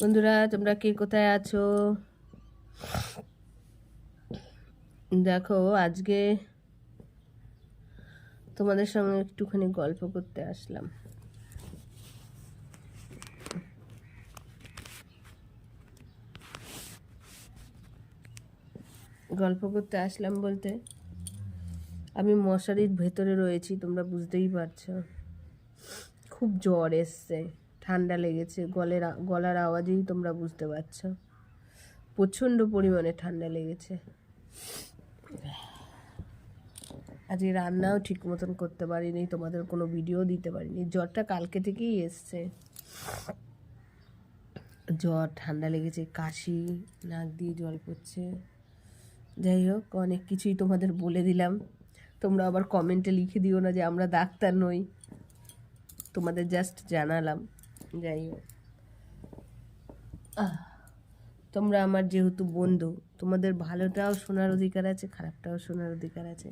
বন্ধুরা, তোমরা কে কোথায় আছো? দেখো, আজকে তোমাদের সঙ্গে একটুখানি গল্প করতে আসলাম। গল্প করতে আসলাম বলতে, আমি মশারির ভেতরে রয়েছি, তোমরা বুঝতেই পারছ। খুব জ্বর এসছে। ঠান্ডা লেগেছে, গলের গলার আওয়াজেই তোমরা বুঝতে পারছ। প্রচণ্ড পরিমাণে ঠান্ডা লেগেছে। আজকে রান্নাও ঠিক মতন করতে পারিনি, তোমাদের কোনো ভিডিও দিতে পারিনি। জ্বরটা কালকে থেকেই এসছে। জ্বর, ঠান্ডা লেগেছে, কাশি, নাক দিয়ে জল পড়ছে। যাই হোক, অনেক কিছুই তোমাদের বলে দিলাম। তোমরা আবার কমেন্টে লিখে দিও না যে আমরা ডাক্তার নই। তোমাদের জাস্ট জানালাম। যাই হোক তোমরা আমার যেহেতু বন্ধু তোমাদের ভালোটাও শোনার অধিকার আছে খারাপটাও শোনার অধিকার আছে।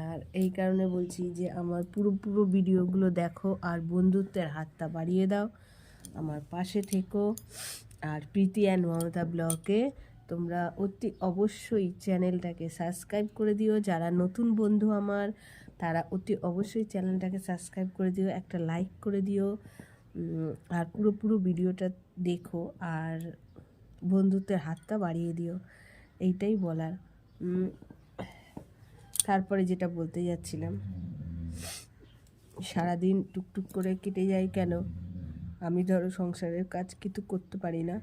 আর এই কারণে বলছি যে আমার পুরো পুরো ভিডিওগুলো দেখো আর বন্ধুত্বের হাতটা বাড়িয়ে দাও। আমার পাশে থেকো। আর প্রীতি অ্যান্ড মমতা ব্লগে তোমরা অতি অবশ্যই চ্যানেলটাকে সাবস্ক্রাইব করে দিও। যারা নতুন বন্ধু আমার তারা অতি অবশ্যই চ্যানেলটাকে সাবস্ক্রাইব করে দিও। একটা লাইক করে দিও। আর পুরো পুরো ভিডিওটা দেখো আর বন্ধুত্বের হাতটা বাড়িয়ে দিও এইটাই বলার। তারপরে যেটা বলতে যাচ্ছিলাম সারাদিন টুকটুক করে কেটে যায় কেন? আমি ধরো সংসারের কাজ কিন্তু করতে পারি না।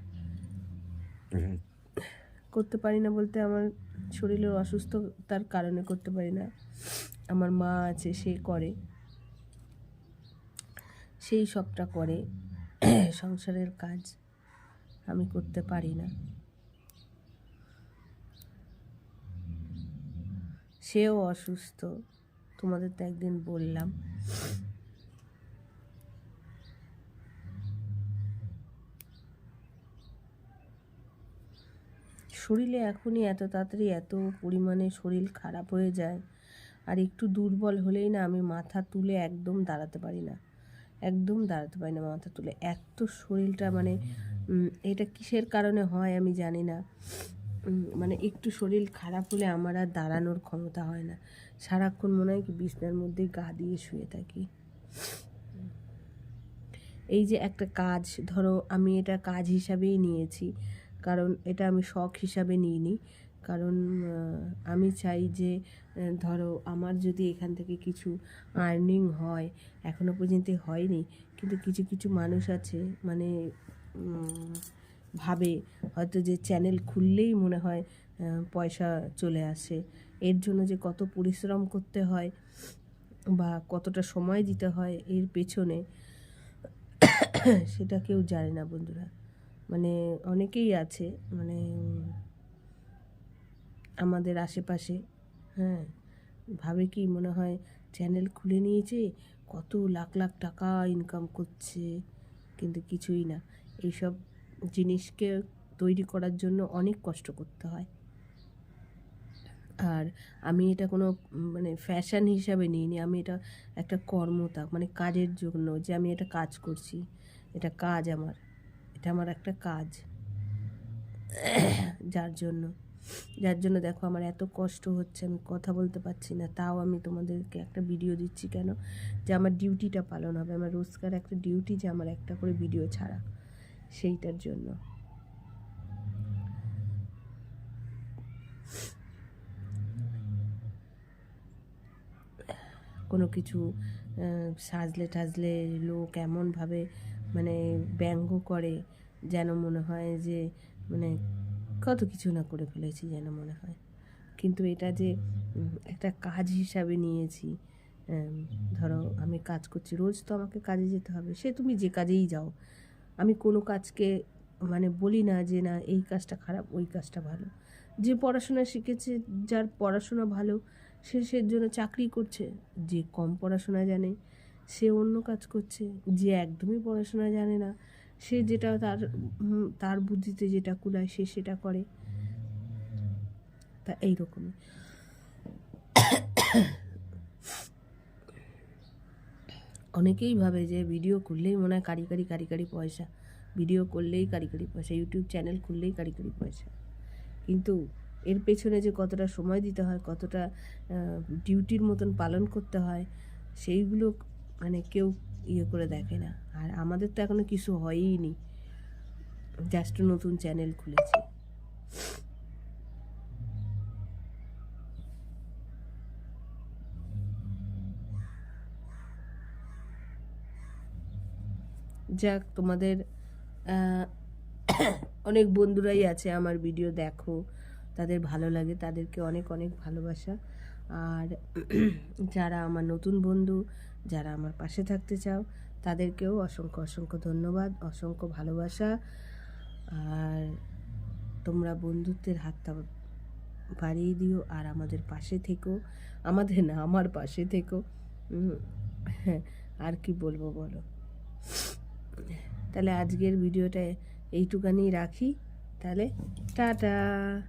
করতে পারি না বলতে আমার শরীরের অসুস্থতার কারণে করতে পারি না। আমার মা আছে সে করে। সেই সবটা করে সংসারের কাজ আমি করতে পারি না। সেও অসুস্থ, তোমাদের তো একদিন বললাম। শরীরে এখনই এত তাড়াতাড়ি এত পরিমাণে শরীর খারাপ হয়ে যায়, আর একটু দুর্বল হলেই না আমি মাথা তুলে একদম দাঁড়াতে পারি না। একদম দাঁড়াতে পারি না মাথা তুলে। এত শরীরটা মানে এটা কিসের কারণে হয় আমি জানি না। মানে একটু শরীর খারাপ হলে আমার আর দাঁড়ানোর ক্ষমতা হয় না। সারাক্ষণ মনে হয় কি বিছনার মধ্যেই গা দিয়ে শুয়ে থাকি। এই যে একটা কাজ, ধরো আমি এটা কাজ হিসাবেই নিয়েছি, কারণ এটা আমি শখ হিসাবে নিইনি। কারণ আমি চাই যে ধরো আমার যদি এখান থেকে কিছু আর্নিং হয়, এখনও পর্যন্ত হয়নি, কিন্তু কিছু কিছু মানুষ আছে মানে ভাবে হয়তো যে চ্যানেল খুললেই মনে হয় পয়সা চলে আসে। এর জন্য যে কত পরিশ্রম করতে হয় বা কতটা সময় দিতে হয় এর পেছনে, সেটা কেউ জানে না বন্ধুরা। মানে অনেকেই আছে মানে আমাদের আশেপাশে হ্যাঁ? ভাবে কি মনে হয় চ্যানেল খুলে নিয়েছে, কত লাখ লাখ টাকা ইনকাম করছে, কিন্তু কিছুই না। এইসব জিনিসকে তৈরি করার জন্য অনেক কষ্ট করতে হয়। আর আমি এটা কোনো মানে ফ্যাশন হিসাবে নিইনি, আমি এটা একটা কর্মতা মানে কাজের জন্য যে আমি এটা কাজ করছি। এটা কাজ আমার, এটা আমার একটা কাজ, যার জন্য। যার জন্য দেখো আমার এত কষ্ট হচ্ছে, আমি কথা বলতে পারছি না। তাও আমি তোমাদেরকে একটা ভিডিও দিচ্ছি কেন? যে আমার ডিউটিটা পালন হবে। আমার রোজকার একটা ডিউটি যে আমার একটা করে ভিডিও ছাড়া। সেইটার জন্য। কোনো কিছু সাজলে টাজলে লোক এমনভাবে মানে ব্যঙ্গ করে, যেন মনে হয় যে মানে কত কিছু না করে ফেলেছি যেন মনে হয়। কিন্তু এটা যে একটা কাজ হিসাবে নিয়েছি ধরো আমি কাজ করছি, রোজ তো আমাকে কাজে যেতে হবে, সে তুমি যে কাজেই যাও। আমি কোনো কাজকে মানে বলি না যে, না, এই কাজটা খারাপ, ওই কাজটা ভালো। যে পড়াশোনা শিখেছে, যার পড়াশোনা ভালো, সে সে জন্য চাকরি করছে, যে কম পড়াশোনা জানে, সে অন্য কাজ করছে, যে একদমই পড়াশোনা জানে না সে যেটা তার তার বুদ্ধিতে যেটা কুলায়, সে সেটা করে। তা এইরকমই। অনেকেই ভাবে যে ভিডিও করলেই মনে হয় কারি কারি কারি কারি পয়সা। ভিডিও করলেই কারি কারি পয়সা ইউটিউব চ্যানেল খুললেই কারি কারি পয়সা। কিন্তু এর পেছনে যে কতটা সময় দিতে হয়, কতটা ডিউটির মতন পালন করতে হয়, সেইগুলো মানে কেউ ইয়ে করে দেখে না। আর আমাদের তো এখনও কিছু হয়ই নি। জাস্ট নতুন চ্যানেল খুলেছি। যাক, তোমাদের অনেক বন্ধুরাই আছে আমার ভিডিও দেখো। তাদের ভালো লাগে, তাদেরকে অনেক অনেক ভালোবাসা। আর যারা আমার নতুন বন্ধু যারা আমার পাশে থাকতে চাও, তাদেরকেও অসংখ্য অসংখ্য ধন্যবাদ, অসংখ্য ভালোবাসা। আর তোমরা বন্ধুত্বের হাতটা বাড়িয়ে দিও আর আমাদের পাশে থেকো। আমাদের না, আমার পাশে থেকো। আর কি বলব বলো? তাহলে আজকের ভিডিওটা এইটুকানি রাখি। তাহলে টাটা।